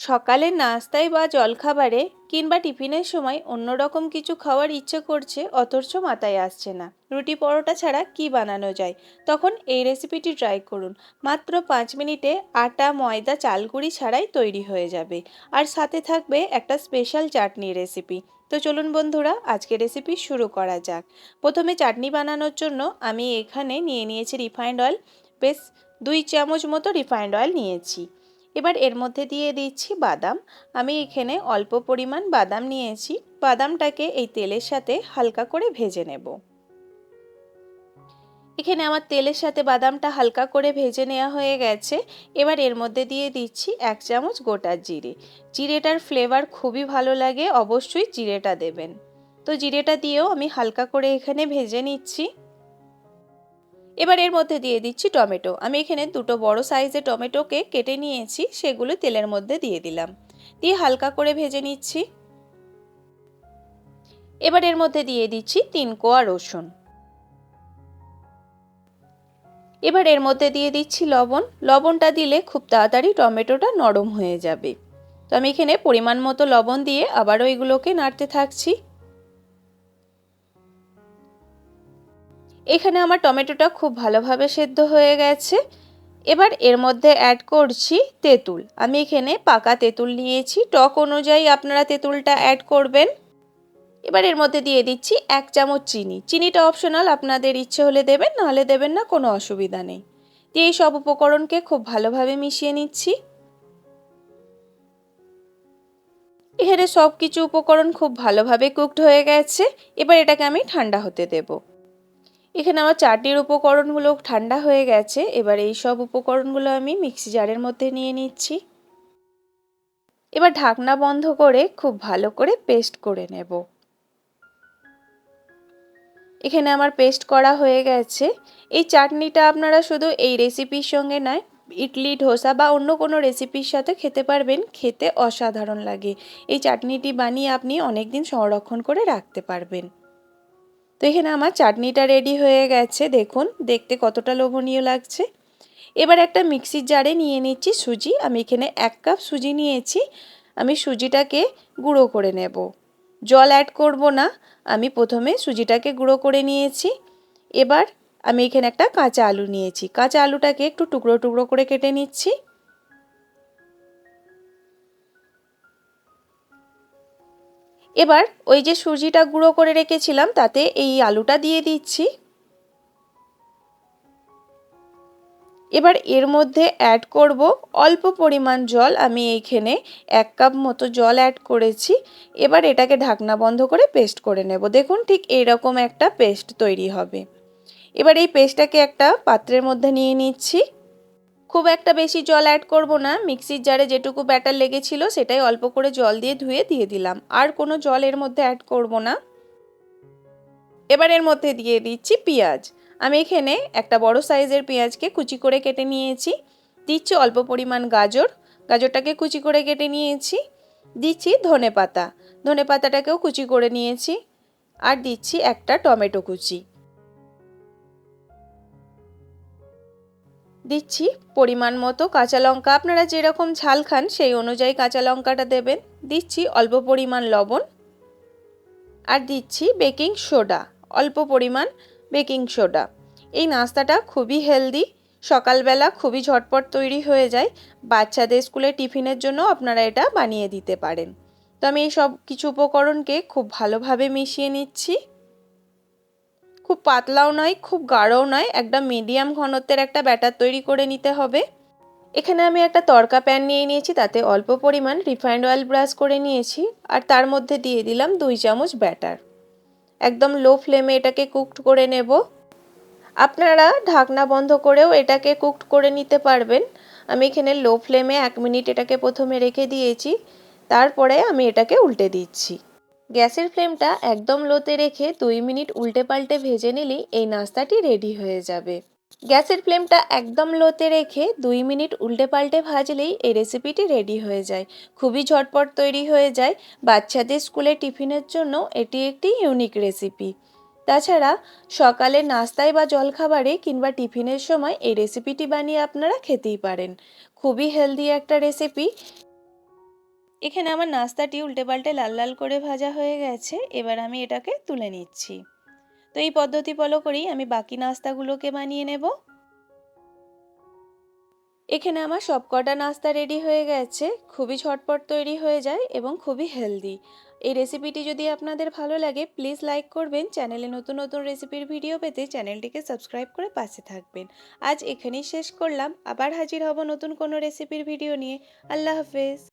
সকালের নাস্তায় বা জলখাবারে কিংবা টিফিনের সময় অন্যরকম কিছু খাওয়ার ইচ্ছে করছে, অথচ মাথায় আসছে না। রুটি পরোটা ছাড়া কি বানানো যায়? তখন এই রেসিপিটি ট্রাই করুন। মাত্র পাঁচ মিনিটে আটা, ময়দা চালগুড়ি ছাড়াই তৈরি হয়ে যাবে। আর সাথে থাকবে একটা স্পেশাল চাটনি রেসিপি তো চলুন বন্ধুরা আজকে রেসিপি শুরু করা যাক। প্রথমে চাটনি বানানোর জন্য আমি এখানে নিয়ে নিয়েছি রিফাইন্ড অয়েল বেশ, দুই চামচ মতো রিফাইন্ড অয়েল নিয়েছি। এবার এর মধ্যে দিয়ে দিচ্ছি বাদাম। আমি এখানে অল্প পরিমাণ বাদাম নিয়েছি। বাদামটাকে এই তেলের সাথে হালকা করে ভেজে নেব। এখানে আমার তেলের সাথে বাদামটা হালকা করে ভেজে নেওয়া হয়ে গেছে। এবার এর মধ্যে দিয়ে দিচ্ছি এক চামচ গোটা জিরে। জিরেটার ফ্লেভার খুবই ভালো লাগে, অবশ্যই জিরেটা দেবেন। তো জিরেটা দিয়েও আমি হালকা করে এখানে ভেজে নিচ্ছি। এবার এর মধ্যে দিয়ে দিচ্ছি টমেটো। আমি এখানে দুটো বড় সাইজের টমেটোকে কেটে নিয়েছি, সেগুলো তেলের মধ্যে দিয়ে দিলাম। দিয়ে হালকা করে ভেজে নিচ্ছি। এবার এর মধ্যে দিয়ে দিচ্ছি তিন কোয়া রসুন। এবার এর মধ্যে দিয়ে দিচ্ছি লবণ। লবণটা দিলে খুব তাড়াতাড়ি টমেটোটা নরম হয়ে যাবে। তো আমি এখানে পরিমাণ মতো লবণ দিয়ে আবারও এগুলোকে নাড়তে থাকছি। এখানে আমার টমেটোটা খুব ভালোভাবে সেদ্ধ হয়ে গেছে। এবার এর মধ্যে অ্যাড করছি তেঁতুল। আমি এখানে পাকা তেঁতুল নিয়েছি। টক অনুযায়ী আপনারা তেঁতুলটা অ্যাড করবেন। এবার এর মধ্যে দিয়ে দিচ্ছি এক চামচ চিনি। চিনিটা অপশনাল আপনাদের ইচ্ছে হলে দেবেন, নাহলে দেবেন না, কোনো অসুবিধা নেই। দিয়ে এই সব উপকরণকে খুব ভালোভাবে মিশিয়ে নিচ্ছি। এখানে সব কিছু উপকরণ খুব ভালোভাবে কুকড হয়ে গেছে। এবার এটাকে আমি ঠান্ডা হতে দেবো। এখানে আমার চাটনির উপকরণগুলো ঠান্ডা হয়ে গেছে। এবার এই সব উপকরণগুলো আমি মিক্সি জারের মধ্যে নিয়ে নিচ্ছি। এবার ঢাকনা বন্ধ করে খুব ভালো করে পেস্ট করে নেব। এখানে আমার পেস্ট করা হয়ে গেছে। এই চাটনিটা আপনারা শুধু এই রেসিপির সঙ্গে নয়, ইডলি, ধোসা বা অন্য কোনো রেসিপির সাথে খেতে পারবেন। খেতে অসাধারণ লাগে। এই চাটনিটি বানিয়ে আপনি অনেক দিন সংরক্ষণ করে রাখতে পারবেন। তো এখানে আমার চাটনিটা রেডি হয়ে গেছে, দেখুন, দেখতে কতটা লোভনীয় লাগছে। এবার একটা মিক্সির জারে নিয়ে নিচ্ছি সুজি, আমি এখানে এক কাপ সুজি নিয়েছি, আমি সুজিটাকে গুঁড়ো করে নেব। জল অ্যাড করব না, আমি প্রথমে সুজিটাকে গুঁড়ো করে নিয়েছি। এবার আমি এখানে একটা কাঁচা আলু নিয়েছি, কাঁচা আলুটাকে একটু টুকরো টুকরো করে কেটে নিচ্ছি। এবার ওই যে সুজিটা গুঁড়ো করে রেখেছিলাম, তাতে এই আলুটা দিয়ে দিচ্ছি। এবার এর মধ্যে অ্যাড করব অল্প পরিমাণ জল, আমি এইখানে এক কাপ মতো জল অ্যাড করেছি। এবার এটাকে ঢাকনা বন্ধ করে পেস্ট করে নেব। দেখুন ঠিক এরকম একটা পেস্ট তৈরি হবে। এবার এই পেস্টটাকে একটা পাত্রের মধ্যে নিয়ে নিচ্ছি। খুব একটা বেশি জল অ্যাড করব না। মিক্সির জারে যেটুকু ব্যাটার লেগেছিল সেটাই অল্প করে জল দিয়ে ধুয়ে দিয়ে দিলাম। আর কোনো জল এর মধ্যে অ্যাড করব না। এবার এর মধ্যে দিয়ে দিচ্ছি পেঁয়াজ। আমি এখানে একটা বড় সাইজের পেঁয়াজকে কুচি করে কেটে নিয়েছি। দিচ্ছি অল্প পরিমাণ গাজর। গাজরটাকে কুচি করে কেটে নিয়েছি। দিচ্ছি ধনে পাতা ধনে পাতাটাকেও কুচি করে নিয়েছি। আর দিচ্ছি একটা টমেটো কুচি। দিচ্ছি। পরিমাণ মতো কাঁচা লঙ্কা। আপনারা যেরকম ঝাল খান, সেই অনুযায়ী কাঁচা লঙ্কাটা দেবেন। দিচ্ছি অল্প পরিমাণ লবণ। আর দিচ্ছি বেকিং সোডা। অল্প পরিমাণ বেকিং সোডা। এই নাস্তাটা খুবই হেলদি। সকালবেলা খুবই ঝটপট তৈরি হয়ে যায়। বাচ্চাদের স্কুলে টিফিনের জন্য আপনারা এটা বানিয়ে দিতে পারেন। তো আমি এই সব কিছু উপকরণকে খুব ভালোভাবে মিশিয়ে নিচ্ছি। খুব পাতলাও নয়, খুব গাঢ়ও নয়। একদম মিডিয়াম ঘনত্বের একটা ব্যাটার তৈরি করে নিতে হবে। এখানে আমি একটা তরকা প্যান নিয়ে নিয়েছি, তাতে অল্প পরিমাণ রিফাইন্ড অয়েল ব্রাশ করে নিয়েছি আর তার মধ্যে দিয়ে দিলাম দুই চামচ ব্যাটার একদম লো ফ্লেমে এটাকে কুকড করে নেব। আপনারা ঢাকনা বন্ধ করেও এটাকে কুকড করে নিতে পারবেন। আমি এখানে লো ফ্লেমে এক মিনিট এটাকে প্রথমে রেখে দিয়েছি। তারপরে আমি এটাকে উল্টে দিচ্ছি। গ্যাসের ফ্লেমটা একদম লোতে রেখে দুই মিনিট উল্টে পাল্টে ভেজে নিলেই এই নাস্তাটি রেডি হয়ে যাবে। গ্যাসের ফ্লেমটা একদম লোতে রেখে দুই মিনিট উল্টে পাল্টে ভাজলেই এই রেসিপিটি রেডি হয়ে যায়। খুবই ঝটপট তৈরি হয়ে যায়। বাচ্চাদের স্কুলে টিফিনের জন্য এটি একটি ইউনিক রেসিপি। তাছাড়া সকালে নাস্তায় বা জলখাবারে কিংবা টিফিনের সময় এই রেসিপিটি বানিয়ে আপনারা খেতেই পারেন। খুবই হেলদি একটা রেসিপি। এখানে আমার নাস্তাটি উল্টে পাল্টে লাল লাল করে ভাজা হয়ে গেছে, এবার আমি এটাকে তুলে নিচ্ছি। তো এই পদ্ধতি ফলো করেই আমি বাকি নাস্তাগুলোকে বানিয়ে নেব। এখানে আমার সবকটা নাস্তা রেডি হয়ে গেছে, খুবই ঝটপট তৈরি হয়ে যায় এবং খুবই হেলদি। এই রেসিপিটি যদি আপনাদের ভালো লাগে, প্লিজ লাইক করবেন, চ্যানেলে নতুন নতুন রেসিপির ভিডিও পেতে চ্যানেলটিকে সাবস্ক্রাইব করে পাশে থাকবেন। আজ এখানেই শেষ করলাম, আবার হাজির হব নতুন কোনো রেসিপির ভিডিও নিয়ে। আল্লাহ হাফেজ।